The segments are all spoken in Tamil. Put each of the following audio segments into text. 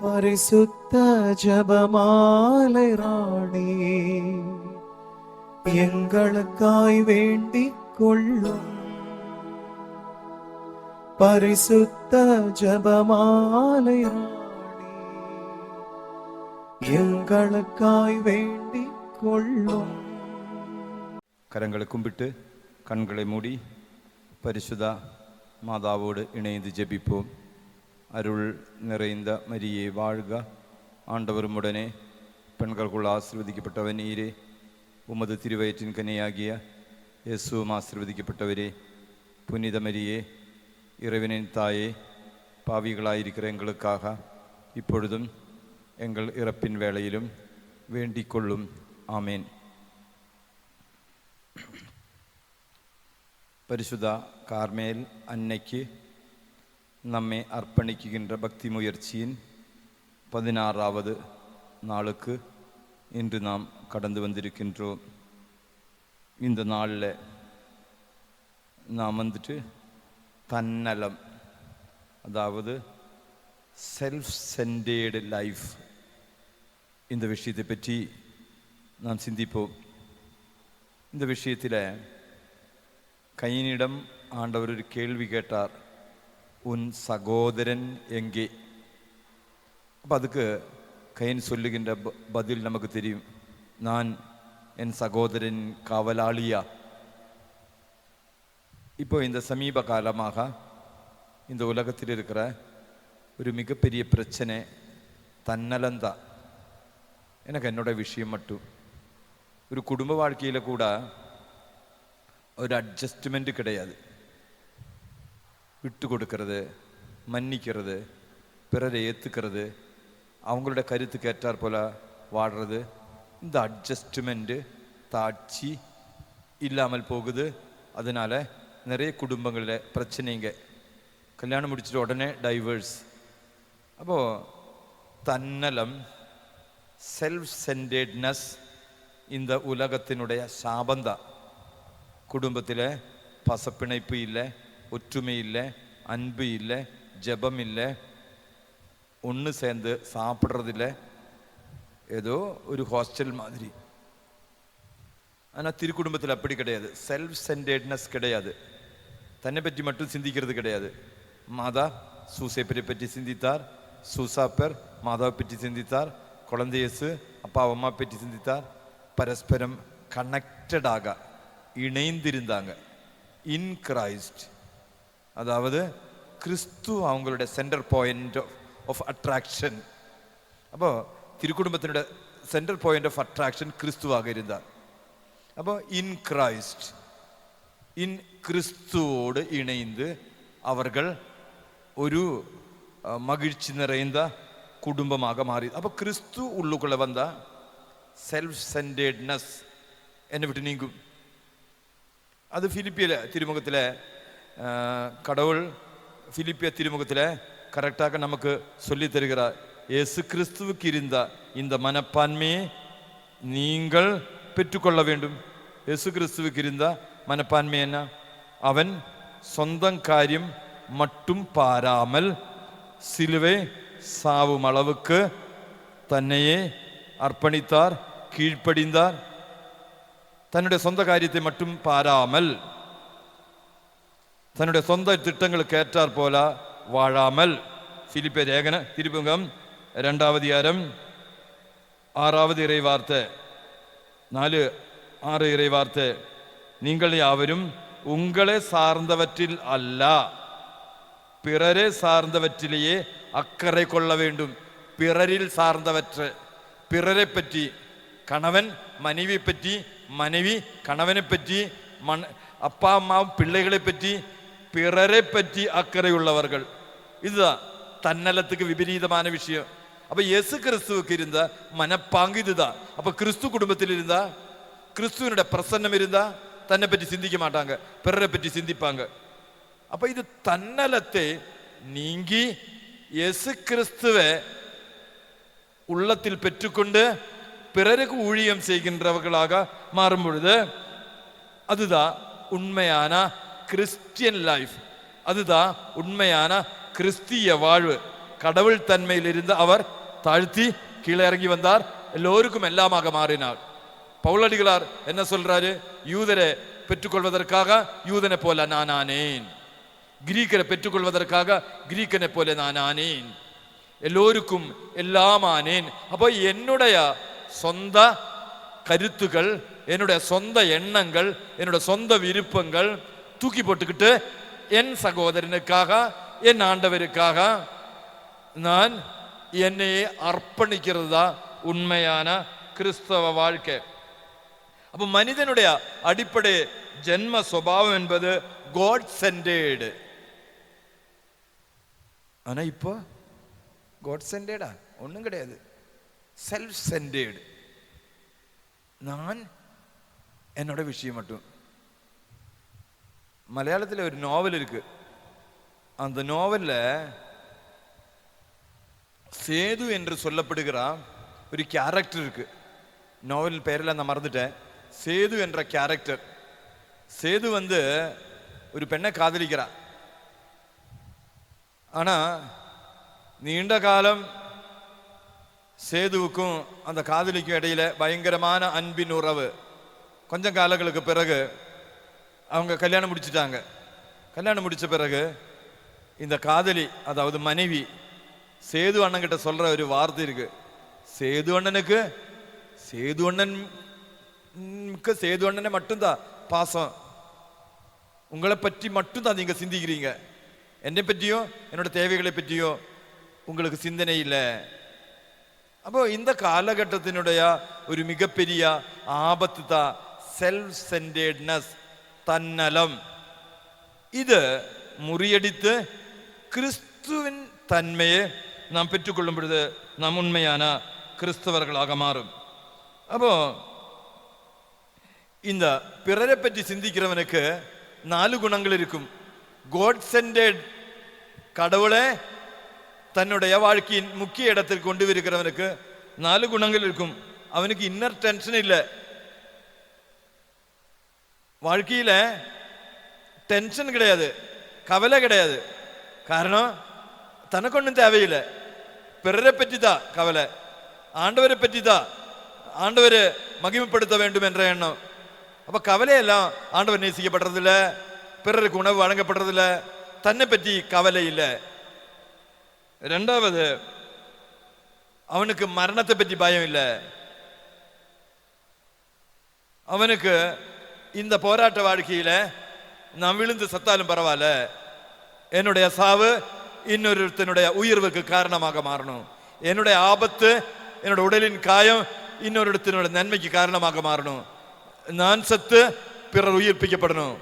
பரிசுத்த ஜபமாலை ராணி எங்களுக்காய் வேண்டிக் கொள்ளும் பரிசுத்த ஜபமாலை ராணி எங்களுக்காய் வேண்டிக் கொள்ளும் கரங்களை கும்பிட்டு கண்களை மூடி பரிசுதா மாதாவோடு இணைந்து ஜெபிப்போம். அருள் நிறைந்த மரியே வாழ்க ஆண்டவரும் உடனே பெண்களுக்குள் ஆசிர்வதிக்கப்பட்டவ நீரே உமது திருவயிற்றின் கனியாகிய இயேசுவும் ஆசிர்வதிக்கப்பட்டவரே புனித மரியே இறைவனின் தாயே பாவிகளாயிருக்கிற எங்களுக்காக இப்பொழுதும் எங்கள் இறப்பின் வேளையிலும் வேண்டிக் கொள்ளும் ஆமேன் പരിശുദ്ധ കാർമേൽ അന്നയ്ക്ക് നമ്മെ അർപ്പണിക്കുകിன்ற ഭക്തി മുയർച്ചിയിൻ பதினாறாவது நாளுக்கு இன்று நாம் கடந்து வந்திருக்கின்றோம் இந்த நாளில் நாம் வந்துட்டு தன்னலம் அதாவது செல்ஃப் சென்டேடு லைஃப் இந்த விஷயத்தை பற்றி நாம் சிந்திப்போம் இந்த விஷயத்தில் கையினிடம் ஆண்டவர் ஒரு கேள்வி கேட்டார் உன் சகோதரன் எங்கே? அப்போ அதுக்கு கையன் சொல்லுகின்ற பதில் நமக்கு தெரியும். நான் என் சகோதரன் காவலாளியா? இப்போ இந்த சமீப காலமாக இந்த உலகத்தில் இருக்கிற ஒரு மிகப்பெரிய பிரச்சனை தன்னலந்தான் எனக்கு என்னோட விஷயம் மட்டும். ஒரு குடும்ப வாழ்க்கையில் கூட ஒரு அட்ஜஸ்ட்மெண்ட் கிடையாது. விட்டு கொடுக்கறது மன்னிக்கிறது பிறரை ஏற்றுக்கிறது அவங்களோட கருத்துக்கு ஏற்றார் போல வாடுறது இந்த அட்ஜஸ்ட்மெண்ட்டு தாட்சி இல்லாமல் போகுது. அதனால் நிறைய குடும்பங்களில் பிரச்சனைங்க கல்யாணம் முடிச்சிட்டு உடனே டைவர்ஸ் அப்போது தன்னலம் செல்ஃப் சென்டேட்னஸ் இந்த உலகத்தினுடைய சாபந்தான் குடும்பத்தில் பசப்பிணைப்பு இல்லை ஒற்றுமை இல்லை அன்பு இல்லை ஜபம் இல்லை ஒன்று சேர்ந்து சாப்பிட்றதில்ல. ஏதோ ஒரு ஹாஸ்டல் மாதிரி. ஆனால் திருக்குடும்பத்தில் அப்படி கிடையாது. செல்ஃப் சென்டேட்னஸ் கிடையாது. தன்னை பற்றி மட்டும் சிந்திக்கிறது கிடையாது. மாதா சூசேப்பரை பற்றி சிந்தித்தார் சூசாப்பர் மாதாவை பற்றி சிந்தித்தார் குழந்தையசு அப்பா அம்மா பற்றி சிந்தித்தார். பரஸ்பரம் கனெக்டடாக இணைந்திருந்தாங்க. இன் கிரைஸ்ட் அதாவது கிறிஸ்து அவங்களுடைய சென்டர் பாயிண்ட் ஆஃப் அட்ராக்ஷன் அப்போ திருக்குடும்பத்தினுடைய சென்டர் பாயிண்ட் ஆஃப் அட்ராக்ஷன் கிறிஸ்துவாக இருந்தார் அப்போ இன் கிரைஸ்ட் இன் கிறிஸ்துவோடு இணைந்து அவர்கள் ஒரு அஹ், மகிழ்ச்சி நிறைந்த குடும்பமாக மாறி அப்போ கிறிஸ்து உள்ளுக்குள்ள வந்தா செல்ஃப் சென்டேட்னஸ் என்னை விட்டு நீங்கும் அது பிலிப்பியில திருமுகத்தில் கடவுள் பிலிப்பிய திருமுகத்தில் கரெக்டாக நமக்கு சொல்லி தருகிறார். இயேசு கிறிஸ்துவுக்கு இருந்த இந்த மனப்பான்மையை நீங்கள் பெற்றுக்கொள்ள வேண்டும். இயேசு கிறிஸ்துவுக்கு இருந்த மனப்பான்மை என்ன? அவன் சொந்தம் காரியம் மட்டும் பாராமல் சிலுவை சாவும் அளவுக்கு தன்னையே அர்ப்பணித்தார் கீழ்ப்படிந்தார். தன்னுடைய சொந்த காரியத்தை மட்டும் பாராமல் തന്നെ സ്വന്തം തിട്ടങ്ങൾ കയറ്റാർ പോലെ വാഴാമൽ. ഫിലിപ്പെ രേഖന തിരുപ്പുങ്കം രണ്ടാവതിയാരം ആറാവത് ഇറൈവാർത്ത നാല് ആറ് ഇറൈവാർത്ത. നിങ്ങൾ യാവരും ഉങ്ങളെ സാർന്നവറ്റിൽ അല്ല പിറരെ സാർന്നവറ്റിലെയേ അക്കരെ കൊള്ള വേണ്ടും. പിറരിൽ സാർന്നവറ്റ് പിറരെ പറ്റി കണവൻ മനവിയെപ്പറ്റി മനവി കണവനെപ്പറ്റി മൺ അപ്പ അമ്മാവും പിള്ളകളെപ്പറ്റി பிறரை பற்றி அக்கறையுள்ளவர்கள் இதுதான் தன்னலத்துக்கு விபரீதமான விஷயம். அப்ப இயேசு கிறிஸ்துவுக்கு இருந்த மனப்பாங்கு இதுதான். அப்ப கிறிஸ்து குடும்பத்தில் இருந்தா? கிறிஸ்துவனுடைய பிரசன்னம் இருந்தா? தன்னை பற்றி சிந்திக்க மாட்டாங்க. பிறரை பற்றி சிந்திப்பாங்க. அப்ப இது தன்னலத்தை நீங்கி இயேசு கிறிஸ்துவை உள்ளத்தில் பெற்றுக்கொண்டு பிறருக்கு ஊழியம் செய்கின்றவர்களாக மாறும் பொழுது அதுதான் உண்மையான கிறிஸ்டியன் லைஃப் அதுதான் உண்மையான கிறிஸ்திய வாழ்வு. கடவுள் தன்மையிலிருந்து அவர் தாழ்த்தி கீழே இறங்கி வந்தார். எல்லோருக்கும் எல்லாமாக மாறினார். பவுலடிகளார் என்ன சொல்றாரு? யூதரை பெற்றுக்கொள்வதற்காக யூதனை போல நான் ஆனேன். கிரீக்கரை பெற்றுக்கொள்வதற்காக கிரீக்கனை போல நான் ஆனேன். எல்லோருக்கும் எல்லாம் ஆனேன். அப்போ என்னுடைய சொந்த கருத்துக்கள் என்னுடைய சொந்த எண்ணங்கள் என்னுடைய சொந்த விருப்பங்கள் தூக்கி போட்டுக்கிட்டு என் சகோதரனுக்காக என் ஆண்டவருக்காக நான் என்னையே அர்ப்பணிக்கிறது தான் உண்மையான கிறிஸ்தவ வாழ்க்கை? அப்ப மனிதனுடைய அடிப்படை ஜென்ம சுவாவம் என்பது காட் சென்டேடு ஆனா இப்போ காட் சென்டேடா ஒன்றும் கிடையாது. செல்ஃப் சென்டேடு நான் என்னோட விஷயம் மட்டும். மலையாளத்தில் ஒரு நாவல் இருக்கு. அந்த நாவல்ல சேது என்று சொல்லப்படுகிற ஒரு கேரக்டர் இருக்கு. நாவல் பெயரில் நான் மறந்துட்டேன். சேது என்ற கேரக்டர் சேது வந்து ஒரு பெண்ணை காதலிக்கிறா. ஆனா நீண்ட காலம் சேதுவுக்கும் அந்த காதலிக்கும் இடையில பயங்கரமான அன்பின் உறவு. கொஞ்சம் காலங்களுக்கு பிறகு அவங்க கல்யாணம் முடிச்சிட்டாங்க. கல்யாணம் முடித்த பிறகு இந்த காதலி அதாவது மனைவி சேது அண்ணன்கிட்ட சொல்கிற ஒரு வார்த்தை இருக்குது சேது அண்ணனுக்கு சேது அண்ணன் சேது அண்ணனை மட்டும்தான். பாசம். உங்களை பற்றி மட்டும்தான் நீங்கள் சிந்திக்கிறீங்க. என்னை பற்றியும் என்னோடய தேவைகளை பற்றியும் உங்களுக்கு சிந்தனை இல்லை. அப்போ இந்த காலகட்டத்தினுடைய ஒரு மிகப்பெரிய ஆபத்து தான் செல்ஃப் சென்டேட்னஸ் തന്നലം ഇത് முறியடித்து கிறிஸ்துவின் தன்மையை நாம் பெற்றுக்கொள்ளும் பொழுது நாம் உண்மையான கிறிஸ்தவர்களாக மாறும். அப்போ இந்த பிறரை பற்றி சிந்திக்கிறவனுக்கு நாலு குணங்கள் இருக்கும். கோட் சென்டேட் கடவுளை தன்னுடைய வாழ்க்கையின் முக்கிய இடத்தில் கொண்டு இருக்கிறவனுக்கு நாலு குணங்கள் இருக்கும். அவனுக்கு இன்னர் டென்ஷன் இல்லை. வாழ்க்கையில் டென்ஷன் கிடையாது. கவலை கிடையாது. காரணம் தனக்கு ஒன்றும் தேவையில்லை. பிறரை பற்றி தான் கவலை. ஆண்டவரை பற்றி தான் ஆண்டவரை மகிமைப்படுத்த வேண்டும் என்ற எண்ணம். அப்போ கவலையெல்லாம் ஆண்டவர் நேசிக்கப்படுறதில்ல. பிறருக்கு உணவு வழங்கப்படுறதில்ல. தன்னை பற்றி கவலை இல்லை. ரெண்டாவது அவனுக்கு மரணத்தை பற்றி பயம் இல்லை. அவனுக்கு இந்த போராட்ட வாழ்க்கையில் நான் விழுந்து சத்தாலும் பரவாயில்ல. என்னுடைய சாவு இன்னொருத்தனுடைய உயர்வுக்கு காரணமாக மாறணும். என்னுடைய ஆபத்து என்னோட உடலின் காயம் இன்னொருத்தனோட நன்மைக்கு காரணமாக மாறணும். நான் சத்து பிறர் உயிர்ப்பிக்கப்படணும்.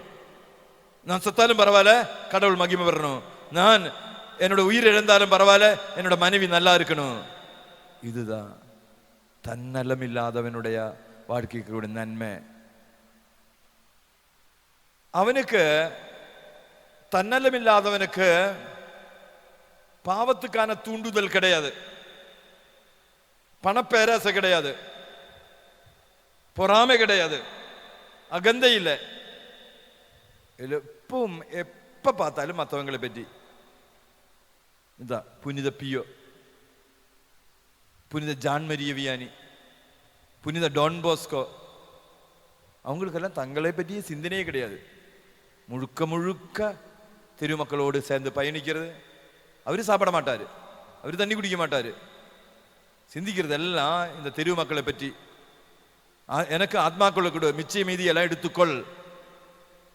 நான் சத்தாலும் பரவாயில்ல கடவுள் மகிமை வரணும் நான் என்னோட உயிர் இழந்தாலும் பரவாயில்ல என்னோட மனைவி நல்லா இருக்கணும். இதுதான் தன்னலம் இல்லாதவனுடைய வாழ்க்கைக்கு கூட நன்மை. அவனுக்கு தன்னலம் இல்லாதவனுக்கு பாவத்துக்கான தூண்டுதல் கிடையாது. பணப்பேராசை கிடையாது. பொறாமை கிடையாது. அகந்தை இல்லை. எப்பவும் எப்ப பார்த்தாலும் மற்றவங்களை பற்றி. இதான் புனித பியோ. புனித ஜான்மரிய வியானி. புனித டான் போஸ்கோ. அவங்களுக்கெல்லாம் தங்களை பற்றிய சிந்தனையே கிடையாது. முழுக்க முழுக்க திருமக்களோடு சேர்ந்து பயணிக்கிறது. அவர் சாப்பிட மாட்டார். அவர் தண்ணி குடிக்க மாட்டார். சிந்திக்கிறது எல்லாம் இந்த தெரு மக்களை பற்றி எனக்கு ஆத்மாக்களை கொடு. மிச்ச மீதி எல்லாம் எடுத்துக்கொள்.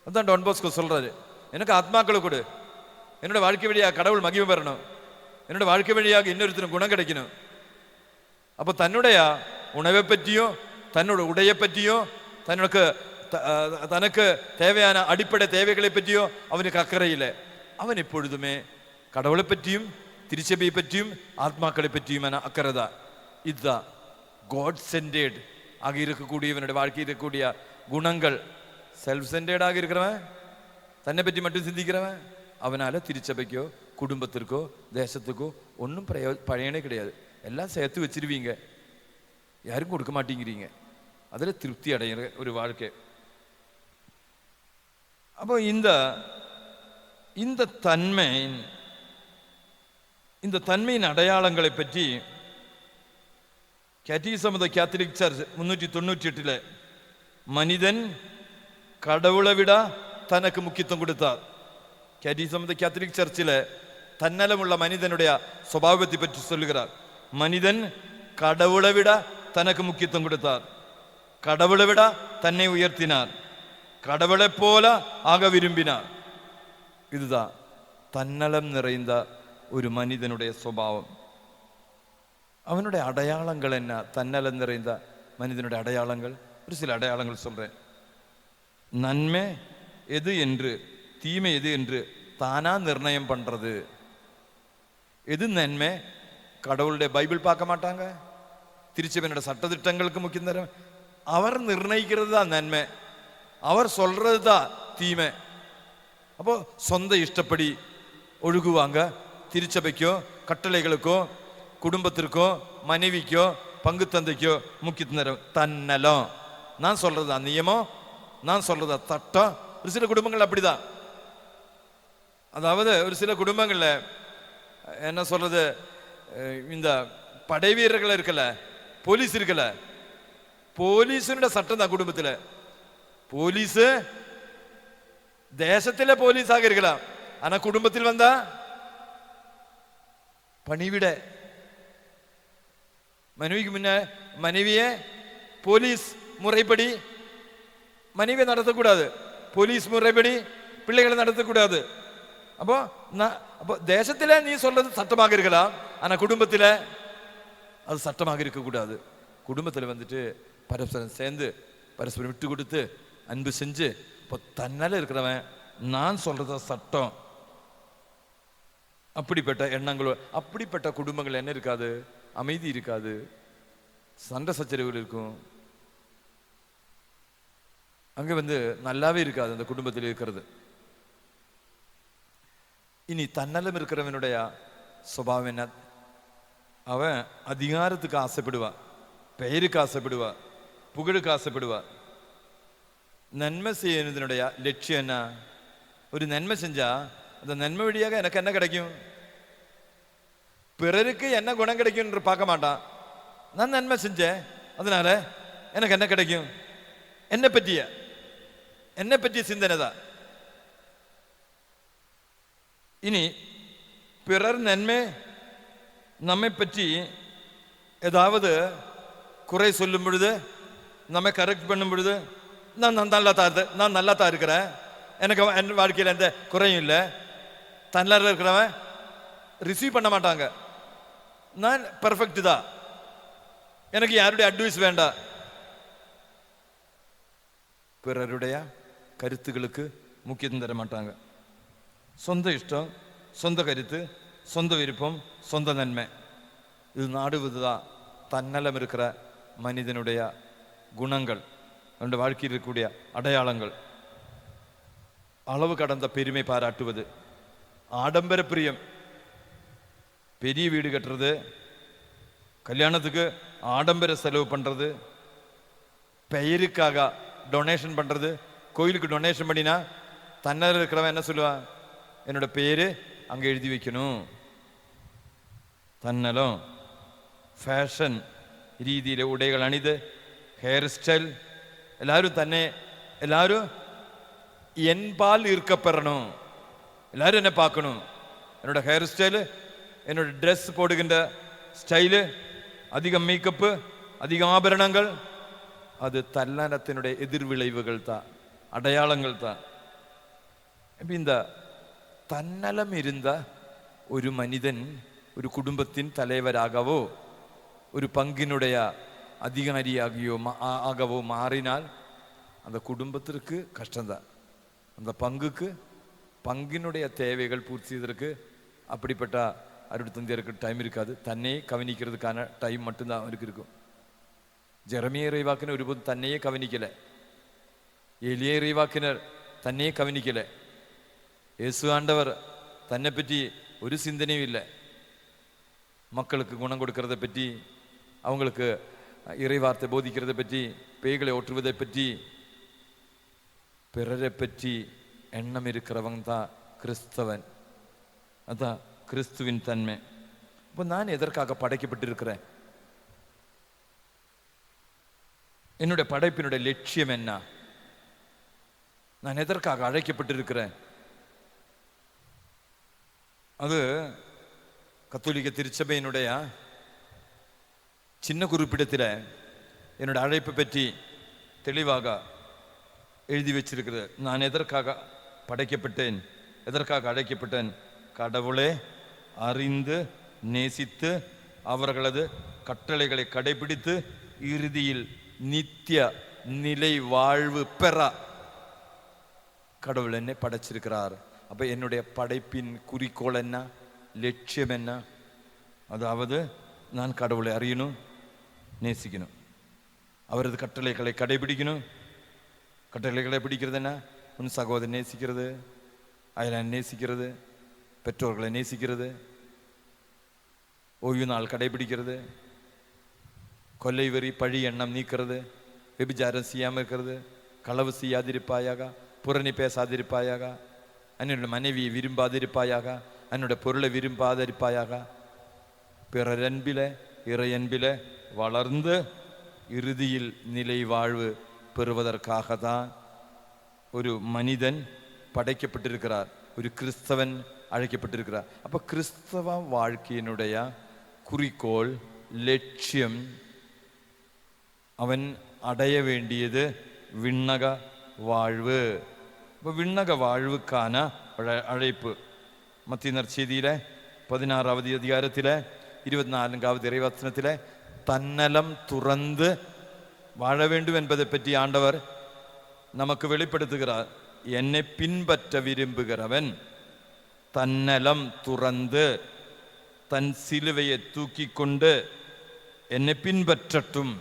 அதான் டான் போஸ்கோ சொல்றாரு. எனக்கு ஆத்மாக்களை கொடு. என்னோட வாழ்க்கை வழியாக கடவுள் மகிமை பெறணும். என்னோட வாழ்க்கை வழியாக இன்னொருத்தரும் குணம் கிடைக்கணும். அப்போ தன்னுடைய உணவை பற்றியும் தன்னோட உடையை பற்றியோ தனக்கு த- அஹ் தனக்கு தேவையான அடிப்படை தேவைகளை பற்றியோ அவனுக்கு அக்கறை இல்லை. அவன் எப்பொழுதுமே கடவுளை பற்றியும் திருச்சபையை பற்றியும் ஆத்மாக்களை பற்றியுமான அக்கறை தான். இதுதான். காட் சென்டேட் ஆக இருக்கக்கூடியவனுடைய வாழ்க்கையில் இருக்கக்கூடிய குணங்கள். செல்ஃப் சென்டேடாக இருக்கிறவன் தன்னை பற்றி மட்டும் சிந்திக்கிறவன் அவனால் திருச்சபைக்கோ குடும்பத்திற்கோ தேசத்துக்கோ ஒன்றும் பிரயோ பயனே கிடையாது. எல்லாம் சேர்த்து வச்சிருவீங்க. யாரும் கொடுக்க மாட்டேங்கிறீங்க. அதில் திருப்தி அடைகிற ஒரு வாழ்க்கை. அப்போ இந்த இந்த தன்மை இந்த தன்மையின் அடையாளங்களை பற்றி கேட்டிசம் த கேத்தலிக் சர்ச் முன்னூற்றி தொண்ணூற்றி எட்டில் மனிதன் கடவுளை விட தனக்கு முக்கியத்துவம் கொடுத்தார். கேட்டிசம் த கேத்தலிக் சர்ச்சில் தன்னலமுள்ள மனிதனுடைய சுபாவத்தை பற்றி சொல்லுகிறார். மனிதன் கடவுளை விட தனக்கு முக்கியத்துவம் கொடுத்தார். கடவுளை விட தன்னை உயர்த்தினார். கடவுளை போல ஆக விரும்பினார். இதுதான் தன்னலம் நிறைந்த ஒரு மனிதனுடைய சுபாவம். அவனுடைய அடையாளங்கள் என்ன? தன்னலம் நிறைந்த மனிதனுடைய அடையாளங்கள்? ஒரு சில அடையாளங்கள் சொல்றேன். நன்மை எது என்று தீமை எது என்று தானா நிர்ணயம் பண்றது. எது நன்மை? கடவுளுடைய பைபிள் பார்க்க மாட்டாங்க. திருச்சபையினோட சட்டத்திட்டங்களுக்கு முக்கியம் தரும் அவர் நிர்ணயிக்கிறது தான் நன்மை. அவர் சொல்றது தான் தீமை. அப்போ சொந்த இஷ்டப்படி ஒழுகுவாங்க. திருச்சபைக்கோ கட்டளைகளுக்கோ குடும்பத்திற்கோ மனைவிக்கோ பங்கு தந்தைக்கோ முக்கிய தன்னலம். நான் சொல்றதா நியமம் நான் சொல்றதா தட்டம் ஒரு சில குடும்பங்கள் அப்படிதான். அதாவது ஒரு சில குடும்பங்களில் என்ன சொல்றது இந்த படை வீரர்கள் இருக்கல போலீஸ் இருக்கல போலீஸுடைய சட்டம் தான் குடும்பத்தில். போலீஸு தேசத்திலே போலீஸாக இருக்கலாம் ஆனா குடும்பத்தில் வந்தா பணிவிட மனைவிக்கு முன்ன மனைவியை போலீஸ் முறைப்படி மனைவியை நடத்தக்கூடாது போலீஸ் முறைப்படி பிள்ளைகளை நடத்தக்கூடாது அப்போ அப்போ தேசத்தில் நீ சொல்றது சட்டமாக இருக்கலாம் ஆனால் குடும்பத்தில் அது சட்டமாக இருக்கக்கூடாது குடும்பத்தில் வந்துட்டு பரஸ்பரம் சேர்ந்து பரஸ்பரம் விட்டு கொடுத்து அன்பு செஞ்சு இப்போ தன்னால இருக்கிறவன் நான் சொல்றத சட்டம். அப்படிப்பட்ட எண்ணங்களோ அப்படிப்பட்ட குடும்பங்கள் என்ன இருக்காது? அமைதி இருக்காது. சண்டை சச்சரவுகள் இருக்கும். அங்க வந்து நல்லாவே இருக்காது அந்த குடும்பத்தில் இருக்கிறது. இனி தன்னலம் இருக்கிறவனுடைய சுபாவம் என்ன? அவன் அதிகாரத்துக்கு ஆசைப்படுவான் பெயருக்கு ஆசைப்படுவா புகழுக்கு ஆசைப்படுவான். நன்மை செய்யறதுனுடைய லட்சியம் என்ன? ஒரு நன்மை செஞ்சா அந்த நன்மை வழியாக எனக்கு என்ன கிடைக்கும்? பிறருக்கு என்ன குணம் கிடைக்கும் பார்க்க மாட்டான். நான் நன்மை செஞ்சேன் அதனால எனக்கு என்ன கிடைக்கும்? என்னை பற்றிய என்னை பற்றிய சிந்தனை தான். இனி பிறர் நன்மை நம்மை பற்றி ஏதாவது குறை சொல்லும் பொழுது நம்மை கரெக்ட் பண்ணும் பொழுது நான் நான் நல்லா தான் இருந்தேன் நான் நல்லா தான் இருக்கிறேன். எனக்கு என் வாழ்க்கையில் எந்த குறையும் இல்லை. தன்னில் இருக்கிறவன் ரிசீவ் பண்ண மாட்டாங்க. நான் பெர்ஃபெக்ட் தான். எனக்கு யாருடைய அட்வைஸ் வேண்டாம். பிறருடைய கருத்துக்களுக்கு முக்கியத்துவம் தர மாட்டாங்க. சொந்த இஷ்டம் சொந்த கருத்து சொந்த விருப்பம் சொந்த நன்மை. இது நாடுவதுதான் தன்னலம் இருக்கிற மனிதனுடைய குணங்கள். அவனுடைய வாழ்க்கையில் இருக்கக்கூடிய அடையாளங்கள் அளவு கடந்த பெருமை பாராட்டுவது ஆடம்பர பிரியம் பெரிய வீடு கட்டுறது கல்யாணத்துக்கு ஆடம்பர செலவு பண்றது பெயருக்காக டொனேஷன் பண்றது கோயிலுக்கு டொனேஷன் பண்ணினா தன்னர் இருக்கிறவன் என்ன சொல்லுவான் என்னோட பேரு அங்க எழுதி வைக்கணும் தன்னலம் ഫാഷൻ രീതിയിലെ ഉടകൾ അണിത് ഹെയർ സ്റ്റൈൽ എല്ലാവരും തന്നെ എല്ലാവരും എൻപാൽ ഈർക്കപ്പെടണം. എല്ലാവരും എന്നെ പാക്കണു എന്നോട് ഹെയർ സ്റ്റൈൽ എന്നോട് ഡ്രസ് പോടുകിന്റെ സ്റ്റൈൽ അധികം മേക്കപ്പ് അധികം ആഭരണങ്ങൾ അത് തല്ലാനത്തിനുടെ എതിർവിളവുകൾ താ അടയാളങ്ങൾ താ. അപ്പം തന്നലമിരുന്ന ഒരു മനിതൻ ഒരു കുടുംബത്തിൻ തലവരാകാവോ ഒരു പങ്കിനുടയാ அதிகாரியாகியோ மா- ஆ- ஆகவோ மாறினால் அந்த குடும்பத்திற்கு கஷ்டம்தான் அந்த பங்குக்கு பங்கினுடைய தேவைகள் பூர்த்தி செய்வதற்கு அப்படிப்பட்ட அருட்தந்தையருக்கு டைம் இருக்காது தன்னை கவனிக்கிறதுக்கான டைம் மட்டும்தான் அவருக்கு இருக்கும் ജെറമിയ റീവാക്കിന് ഒരുപോലും തന്നെയെ കവനിക്കല എലിയ റീവാക്കിനർ തന്നെയെ കവനിക്കല യേസു ആണ്ടവർ തന്നെ പറ്റി ഒരു சிந்தனையும் இல்லை மக்களுக்கு குணம் கொடுக்கறத பற்றி அவங்களுக்கு இறைவார்த்தை போதிக்கிறதை பற்றி பேய்களை ஓட்டுவதை பற்றி பிறரை பற்றி எண்ணம் இருக்கிறவங்க தான் கிறிஸ்தவன். அதான் கிறிஸ்துவின் தன்மை. இப்போ நான் எதற்காக படைக்கப்பட்டிருக்கிறேன்? என்னுடைய படைப்பினுடைய லட்சியம் என்ன? நான் எதற்காக அழைக்கப்பட்டிருக்கிறேன்? அது கத்தோலிக்க திருச்சபையினுடைய சின்ன குறிப்பிடத்தில் என்னோட அழைப்பை பற்றி தெளிவாக எழுதி வச்சிருக்கிறது நான் எதற்காக படைக்கப்பட்டேன் எதற்காக அழைக்கப்பட்டேன்? கடவுளே அறிந்து நேசித்து அவர்களது கட்டளைகளை கடைபிடித்து இறுதியில் நித்திய நிலை வாழ்வு பெற கடவுள் என்னை படைச்சிருக்கிறார். அப்போ என்னுடைய படைப்பின் குறிக்கோள் என்ன? லட்சியம் என்ன? அதாவது நான் கடவுளை அறியணும் நேசிக்கணும். அவரது கட்டளைகளை கடைபிடிக்கணும். கட்டளை கடைபிடிக்கிறது என்ன? உன் சகோதரன் நேசிக்கிறது. அயலான் நேசிக்கிறது. பெற்றோர்களை நேசிக்கிறது. ஓய்வு நாள் கடைபிடிக்கிறது. கொல்லை வெறி பழி எண்ணம் நீக்கிறது. விபிச்சாரம் செய்யாமல் இருக்கிறது. களவு செய்யாதிருப்பாயாக. புறணி பேசாதிருப்பாயாக. என்னோட மனைவியை விரும்பாதிருப்பாயாக. என்னோட பொருளை விரும்பாதிருப்பாயாக. பிறரன்பில இறையன்பில வளர்ந்து இறுதியில் நிலை வாழ்வு பெறுவதற்காக தான் ஒரு மனிதன் படைக்கப்பட்டிருக்கிறார். ஒரு கிறிஸ்தவன் அழைக்கப்பட்டிருக்கிறார். அப்போ கிறிஸ்தவ வாழ்க்கையினுடைய குறிக்கோள் லட்சியம் அவன் அடைய வேண்டியது விண்ணக வாழ்வு. இப்போ விண்ணக வாழ்வுக்கான அழைப்பு. மத்திய நற்செய்தியில் பதினாறாவது அதிகாரத்தில் இருபத்தி நான்காவது இறைவசனத்தில் தன்னலம் துறந்து வாழ வேண்டும் என்பதை பற்றி ஆண்டவர் நமக்கு வெளிப்படுத்துகிறார். என்னை பின்பற்ற விரும்புகிறவன் தன்னலம் துறந்து தன் சிலுவையை தூக்கி கொண்டு என்னை பின்பற்றட்டும்.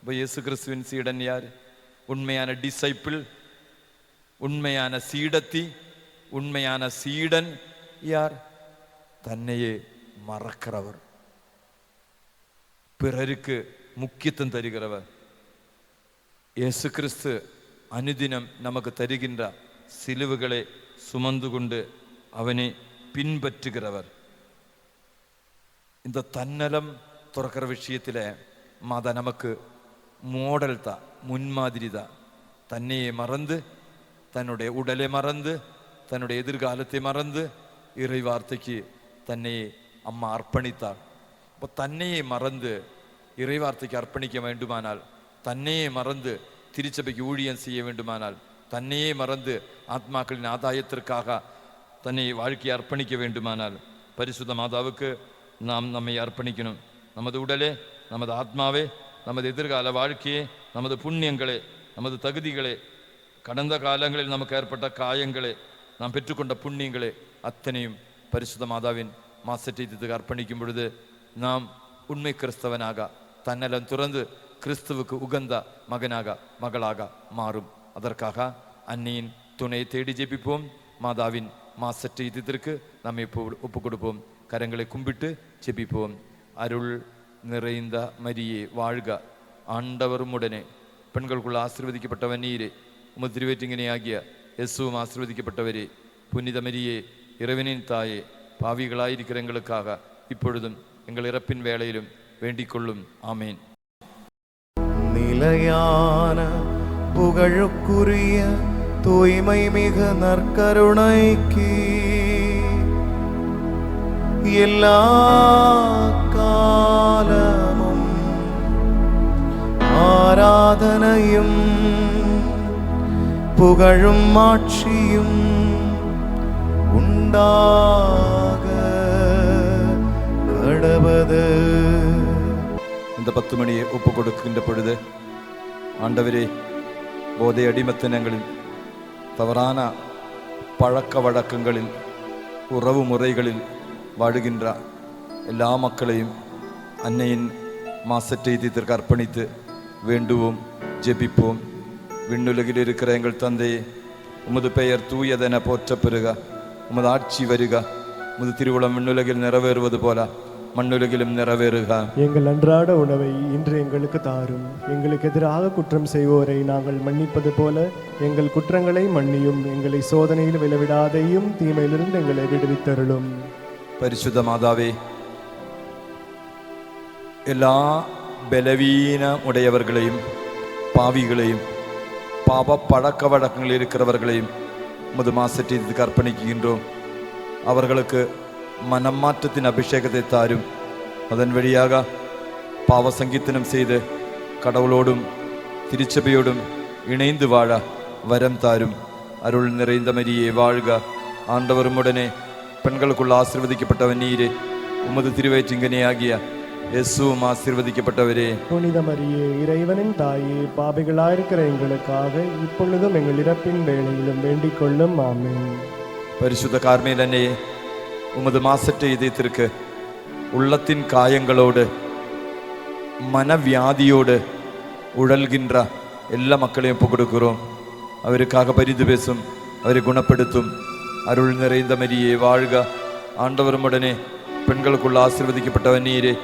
இப்போ இயேசு கிறிஸ்துவின் சீடன் யார்? உண்மையான டிசைப்பிள் உண்மையான சீடத்தி உண்மையான சீடன் யார்? தன்னையே மறக்கிறவர். பிறருக்கு முக்கியத்துவம் தருகிறவர். இயேசு கிறிஸ்து அனுதினம் நமக்கு தருகின்ற சிலுவுகளை சுமந்து கொண்டு அவனை பின்பற்றுகிறவர். இந்த தன்னலம் துறக்கிற விஷயத்தில் மாதா நமக்கு மோடல் தான் முன்மாதிரி தான் தன்னையை மறந்து தன்னுடைய உடலை மறந்து தன்னுடைய எதிர்காலத்தை மறந்து இறை வார்த்தைக்கு தன்னை அம்மா அர்ப்பணித்தாள் അപ്പോൾ തന്നെയെ മറന്ന് இறைவார்த்தைக்கு அர்ப்பணிக்க வேண்டுமானால் தன்னையே மறந்து திருச்சபைக்கு ஊழியம் செய்ய வேண்டுமானால் தன்னையே மறந்து ஆத்மாக்களின் ஆதாயத்திற்காக தன்னை வாழ்க்கையை அர்ப்பணிக்க வேண்டுமானால் பரிசுத்த மாதாவுக்கு நாம் நம்மை அர்ப்பணிக்கணும் நமது உடலே நமது ஆத்மாவே நமது எதிர்கால வாழ்க்கையே நமது புண்ணியங்களே நமது தகுதிகளே கடந்த காலங்களில் நமக்கு ஏற்பட்ட காயங்களே நாம் பெற்றுக்கொண்ட புண்ணியங்களே அத்தனையும் பரிசுத்த மாதாவின் மாசற்றத்துக்கு அர்ப்பணிக்கும் பொழுது நாம் உண்மை கிறிஸ்தவனாக தன்னலம் துறந்து கிறிஸ்துவுக்கு உகந்த மகனாக மகளாக மாறும். அதற்காக அன்னையின் துணையை தேடி ஜெபிப்போம். மாதாவின் மாசற்ற இதத்திற்கு இப்போ ஒப்பு கொடுப்போம். கரங்களை கும்பிட்டு ஜெபிப்போம். அருள் நிறைந்த மரியே வாழ்க ஆண்டவரும் உடனே. பெண்களுக்குள்ள ஆசீர்வதிக்கப்பட்டவன் நீரே. உமது திருவேற்றிங்கனையாகிய யேசுவும் ஆசீர்வதிக்கப்பட்டவரே. புனித மரியே இறைவனின் தாயே பாவிகளாயிருக்கிற எங்களுக்காக இப்பொழுதும் எங்கள் இறப்பின் வேளையிலும் வேண்டிக் கொள்ளும் ஆமேன் நிலையான புகழுக்குரிய தூய்மை மிகு நற்கருணைக்கு எல்லா காலமும் ஆராதனையும் புகழும் மாட்சியும் உண்டாக கடவது இந்த பத்து மணியை ஒப்பு கொடுக்கின்ற பொழுது ஆண்டவரே போதை அடிமத்தனங்களில் தவறான பழக்க வழக்கங்களில் உறவு முறைகளில் வாழுகின்ற எல்லா மக்களையும் அன்னையின் மாசற்றீதத்திற்கு அர்ப்பணித்து வேண்டுவோம் ஜெபிப்போம். விண்ணுலகில் இருக்கிற எங்கள் தந்தையே உமது பெயர் தூயதென போற்றப்பெறுக உமது ஆட்சி வருக. உமது திருவுளம் விண்ணுலகில் நிறைவேறுவது போல. மண்ணுலகிலும் நிறைவேறுக எங்கள் அன்றாட உணவை இன்று எங்களுக்கு தாரும் எங்களுக்கு எதிராக குற்றம் செய்வோரை நாங்கள் மன்னிப்பது போல எங்கள் குற்றங்களை மன்னியும் எங்களை சோதனையில் விளைவிடாதையும் தீமையிலிருந்து எங்களை விடுவித்தருளும் പരിശുദ്ധ മാതാവേ எல்லா பலவீன உடையவர்களையும் பாவிகளையும் பாவ பழக்க வழக்கங்கள் இருக்கிறவர்களையும் உமது மாசற்றத்துக்கு அர்ப்பணிக்கின்றோம் அவர்களுக்கு மனமாற்றத்தின் அபிஷேகத்தை தாரும் அதன் வழியாக பாவசங்கீர்த்தனம் செய்து கடவுளோடும் திருச்சபையோடும் இணைந்து வாழ வரம் தாரும் அருள் நிறைந்த மரியே வாழ்க ஆண்டவரும் உடனே பெண்களுக்குள் ஆசிர்வதிக்கப்பட்டவன் நீரே உமது திருவயிற்றிங்கனையாகிய இயேசுவும் ஆசீர்வதிக்கப்பட்டவரே புனித மரியே இறைவனின் தாயே பாபிகளாயிருக்கிற எங்களுக்காக இப்பொழுதும் எங்கள் இறப்பின் வேளையிலும் வேண்டிக் கொள்ளும் ஆமென் பரிசுத்த கார்மேலனே உமது மாசற்ற இதயத்திற்கு உள்ளத்தின் காயங்களோடு மனவியாதியோடு உழல்கின்ற எல்லா மக்களையும் ஒப்பு கொடுக்கிறோம். அவருக்காக பரிந்து பேசும் அவரை குணப்படுத்தும் அருள் நிறைந்த மரியே வாழ்க. ஆண்டவரும் உடனே பெண்களுக்குள்ள ஆசிர்வதிக்கப்பட்டவன் நீரே.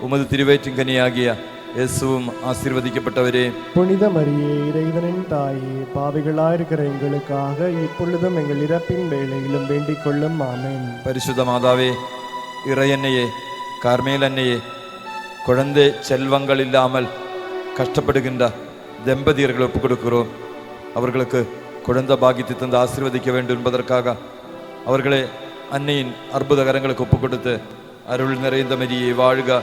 உமது திருவயிற்றிங்கனியாகிய இயேசுவும் ஆசீர்வதிக்கப்பட்டவரே. புனித மரியே இறைவனின் தாயே பாவிகளாயிருக்கிற எங்களுக்காக இப்பொழுதும் எங்கள் இறப்பின் வேளையிலும் வேண்டிக் கொள்ளும் ஆமென். பரிசுத்த மாதாவே இறையன்னையே கார்மேலன்னையே குழந்தை செல்வங்கள் இல்லாமல் கஷ்டப்படுகின்ற தம்பதியர்களை ஒப்புக் கொடுக்கிறோம். அவர்களுக்கு குழந்தை பாக்கியத்தை தந்து ஆசீர்வதிக்க வேண்டும் என்பதற்காக அவர்களை அன்னையின் அற்புத கரங்களுக்கு ஒப்புக் கொடுத்து அருள் நிறைந்த மரியே வாழ்க.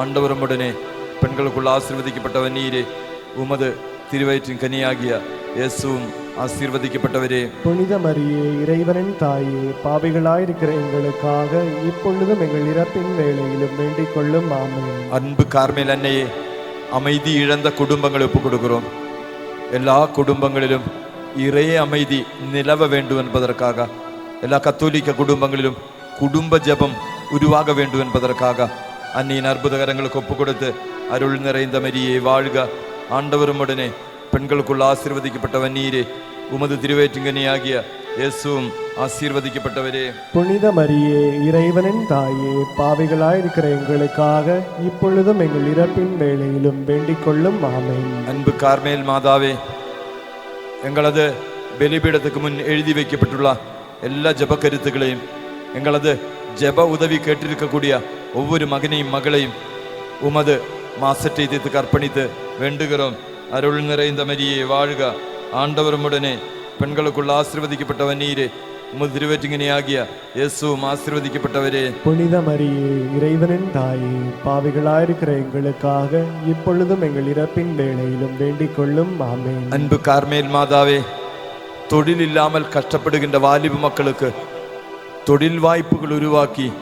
ஆண்டவரும் உடனே பெண்களுக்குள் ஆசீர்வதிக்கப்பட்டவன் நீரே. உமது திருவயிற்றின் கனியாகிய இயேசுவும் ஆசீர்வதிக்கப்பட்டவரே. புனித மரியே இறைவனின் தாயே பாவிகளாயிருக்கிற எங்களுக்காக இப்பொழுதும் எங்கள் இறப்பின் வேளையிலும் வேண்டிக் கொள்ளும் ஆமென். அன்பு கார்மேல் அன்னையே அமைதி இழந்த குடும்பங்களை ஒப்புக் கொடுக்கிறோம். எல்லா குடும்பங்களிலும் இறைய அமைதி நிலவ வேண்டும் என்பதற்காக எல்லா கத்தோலிக்க குடும்பங்களிலும் குடும்ப ஜெபம் உருவாக வேண்டும் என்பதற்காக அன்னியின் அற்புதகரங்களுக்கு ஒப்புக் கொடுத்து அருள் நிறைந்த மரியே வாழ்க. ஆண்டவரும் உடனே பெண்களுக்குள் ஆசீர்வதிக்கப்பட்டவன் நீரே. உமது திருவேற்றுங்கனியாகிய இயேசுவும் ஆசீர்வதிக்கப்பட்டவரே. புனித மரியே இறைவனின் தாயே பாவிகளாயிருக்கிற எங்களுக்காக இப்பொழுதும் எங்கள் இறப்பின் வேளையிலும் வேண்டிக் கொள்ளும். ஆமென். அன்பு கார்மேல் மாதாவே எங்களது பலிபீடத்துக்கு முன் எழுதி வைக்கப்பட்டுள்ள எல்லா ஜெப கருத்துக்களையும் எங்களது ஜெப உதவி கேட்டிருக்கக்கூடிய ஒவ்வொரு மகனையும் மகளையும் உமது மாசற்ற இதயத்துக்கு அர்ப்பணித்து வேண்டுகிறோம். அருள் நிறைந்த மரியே வாழ்க. ஆண்டவரும் உடனே பெண்களுக்குள் ஆசீர்வதிக்கப்பட்டவன் நீரே. உமது திருவற்றிங்கனியாகிய இயேசுவும் ஆசீர்வதிக்கப்பட்டவரே. புனித மரியே இறைவனின் தாயே பாவிகளாயிருக்கிற எங்களுக்காக இப்பொழுதும் எங்கள் இறப்பின் வேளையிலும் வேண்டிக் கொள்ளும் ஆமென். அன்பு கார்மேல் மாதாவே தொழில் இல்லாமல் கஷ்டப்படுகின்ற வாலிப மக்களுக்கு தொழில் வாய்ப்புகள் உருவாக்கி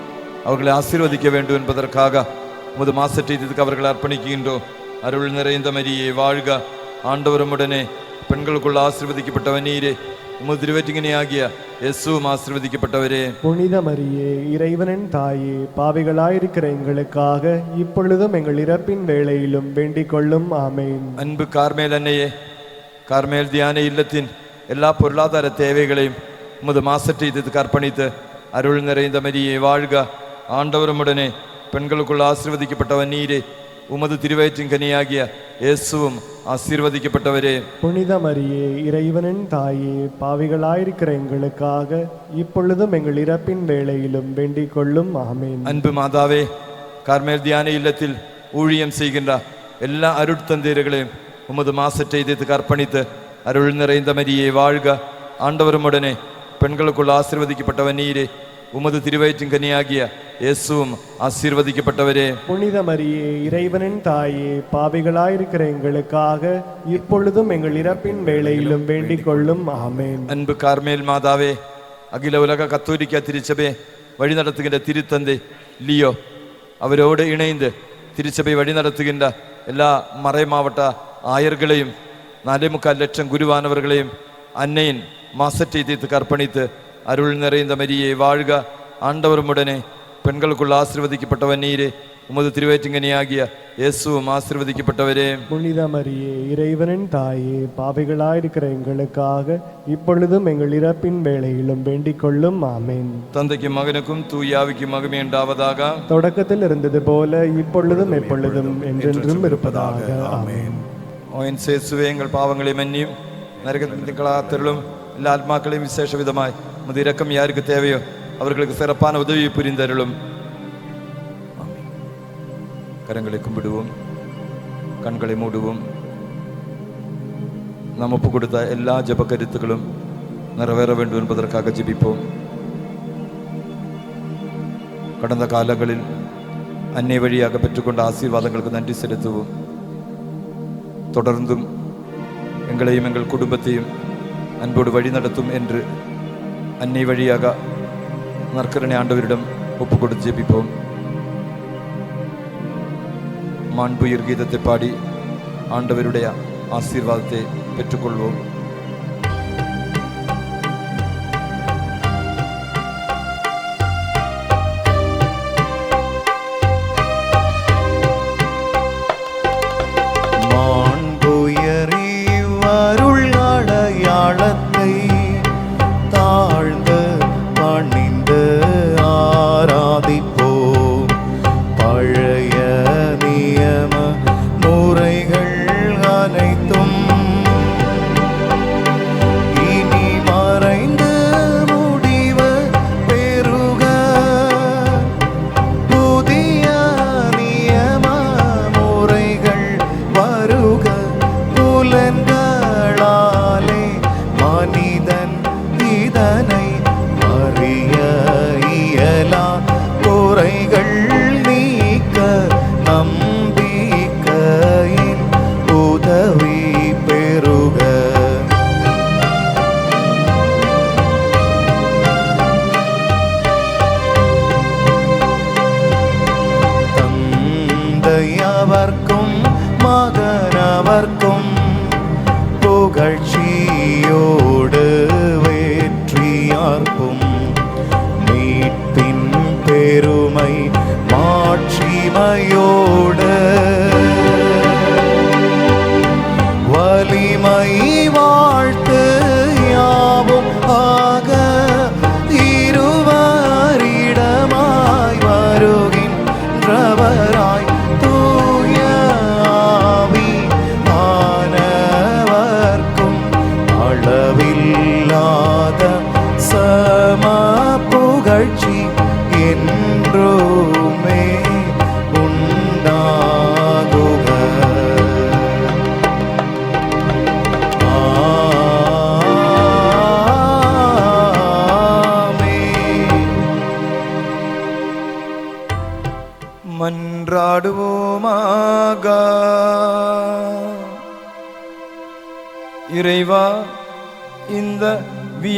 அவர்களை ஆசீர்வதிக்க வேண்டும் என்பதற்காக உமது மாசற்றத்துக்கு அவர்களை அர்ப்பணிக்கின்றோம். அருள் நிறைந்த மரியே வாழ்க. ஆண்டவரும் உடனே பெண்களுக்குள் ஆசீர்வதிக்கப்பட்டவன் நீரே உமது திருவற்றிங்கனே ஆகிய இயேசுவும் ஆசீர்வதிக்கப்பட்டவரே. புனித மரியே இறைவனின் தாயே பாவிகளாயிருக்கிற எங்களுக்காக இப்பொழுதும் எங்கள் இறப்பின் வேளையிலும் வேண்டிக் கொள்ளும். ஆமென். அன்பு கார்மேல் அன்னையே கார்மேல் தியான இல்லத்தின் எல்லா பொருளாதார தேவைகளையும் உமது மாசற்ற இதத்துக்கு அர்ப்பணித்து அருள் நிறைந்த மரியே வாழ்க. ஆண்டவரும் பெண்களுக்குள் ஆசீர்வதிக்கப்பட்டவன் நீரே. உமது திருவயிற்றின் கனியாகிய இயேசுவும் ஆசீர்வதிக்கப்பட்டவரே. புனித மரியே இறைவனின் தாயே பாவிகளாயிருக்கிற எங்களுக்காக இப்பொழுதும் எங்கள் இறப்பின் வேளையிலும் வேண்டிக் கொள்ளும். ஆமென். அன்பு மாதாவே கார்மேல் தியான இல்லத்தில் ஊழியம் செய்கின்ற எல்லா அருட்தந்தீர்களையும் உமது மாசற்ற இதயத்துக்கு அர்ப்பணித்து அருள் நிறைந்த மரியே வாழ்க. ஆண்டவரும் உடனே பெண்களுக்குள் ஆசீர்வதிக்கப்பட்டவன் நீரே. உமது திருவயிற்றின் கனியாகிய இயேசுவும் ஆசீர்வதிக்கப்பட்டவரே. புனித மரியே இறைவனின் தாயே பாவிகளாயிருக்கிற எங்களுக்காக இப்பொழுதும் எங்கள் இறப்பின் வேளையிலும் வேண்டிக் கொள்ளும் ஆமென். அன்பு கார்மேல் மாதாவே அகில உலக கத்தோலிக்க திருச்சபை வழி நடத்துகின்ற திருத்தந்தை லியோ அவரோடு இணைந்து திருச்சபை வழி நடத்துகின்ற எல்லா மறை மாவட்ட ஆயர்களையும் நாலே முக்கால் லட்சம் குருவானவர்களையும் அன்னையின் மாசற்ற இதயத்துக்கு அர்ப்பணித்து அருள் நிறைந்த மரியே പെൺകൾക്കുള്ള ആശീർവദിക്കപ്പെട്ടവൻ നീര് உமது திருவேற்றிங்கனியாகிய இயேசுவும் ஆசிர்வதிக்கப்பட்டவரே. புனிதமரியே இறைவனின் தாயே பாவிகளாயிருக்கிற எங்களுக்காக இப்பொழுதும் எங்கள் இறப்பின் வேளையிலும் வேண்டிக் கொள்ளும். ஆமேன். தந்தைக்கும் மகனுக்கும் தூயாவிக்கும் மகமே உண்டாவதாக. தொடக்கத்தில் இருந்தது போல இப்பொழுதும் எப்பொழுதும் என்றென்றும் இருப்பதாக. ஆமேன். ഓയൻ സേസുവെ എങ്ങൾ പാവങ്ങളെ മന്നിയും നരകത്തിക്കളാത്തരളും എല്ലാ ആത്മാക്കളെയും വിശേഷവിധമായി മുതിരക്കം യാർക്ക് തേവയോ அவர்களுக்கு சிறப்பான உதவியை புரிந்தருளும். கரங்களை கும்பிடுவோம். கண்களை மூடுவோம். நாம் ஒப்பு கொடுத்த எல்லா ஜப கருத்துக்களும் நிறைவேற வேண்டும் என்பதற்காக ஜபிப்போம். கடந்த காலங்களில் அன்னை வழியாக பெற்றுக்கொண்ட ஆசீர்வாதங்களுக்கு நன்றி செலுத்துவோம். தொடர்ந்தும் எங்களையும் எங்கள் குடும்பத்தையும் அன்போடு வழி நடத்தும் என்று அன்னை வழியாக நற்கரணை ஆண்டவரிடம் ஒப்பு கொடுத்து ஜெபிப்போம். மாண்புயிர் கீதத்தை பாடி ஆண்டவருடைய ஆசீர்வாதத்தை பெற்றுக்கொள்வோம்.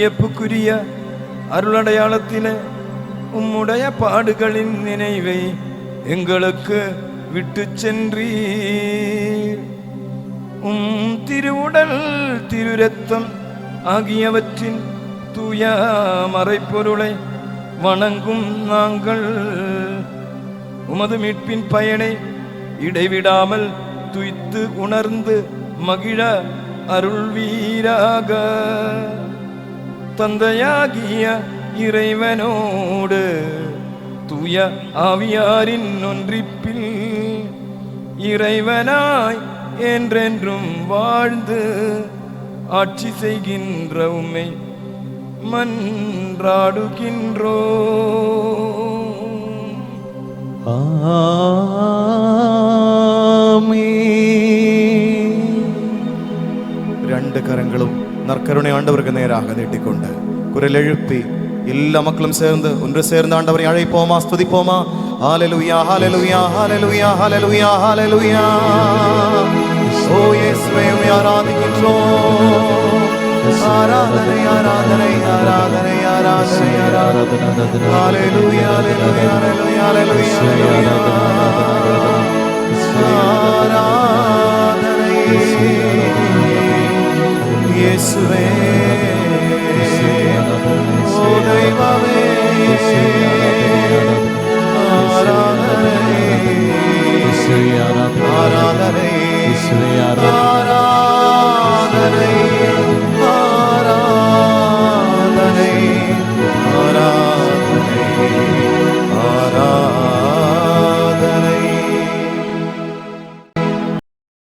வியப்புக்குரிய அருளடையாளத்திலே உம்முடைய பாடுகளின் நினைவை எங்களுக்கு விட்டு சென்றீர். உம் திருவுடல் திருரத்தம் ஆகியவற்றின் தூய மறைப்பொருளை வணங்கும் நாங்கள். உமது மீட்பின் பயனை இடைவிடாமல் துய்த்து உணர்ந்து மகிழ அருள்வீராக. தந்தையாகிய இறைவனோடு தூய ஆவியாரின் ஒன்றிப்பில் இறைவனாய் என்றென்றும் வாழ்ந்து ஆட்சி செய்கின்ற உம்மை மன்றாடுகின்றோம் രണ്ട് കരങ്ങളും நற்கருணை ஆண்டவருக்கு நேராக நீட்டிக்கொண்டு. குரல் எழுப்பி எல்லா மக்களும் சேர்ந்து ஒன்று சேர்ந்து ஆண்டவரை அழைப்போமா ஸ்துதிப்போமா? ஹalleluya ஹalleluya ஹalleluya ஹalleluya ஹalleluya. ஓ இயேசுவே உம்மை ஆராதிக்கின்றோம். ஆராதனை ஆராதனை ஆராதனை ஆராதனை. ஆராதனை ஹalleluya ஹalleluya ஹalleluya ஹalleluya. ஆராதனை യേശുവേ ഓ ദൈവമേ ആരാധനേ ആരാധനേ ആരാധനേ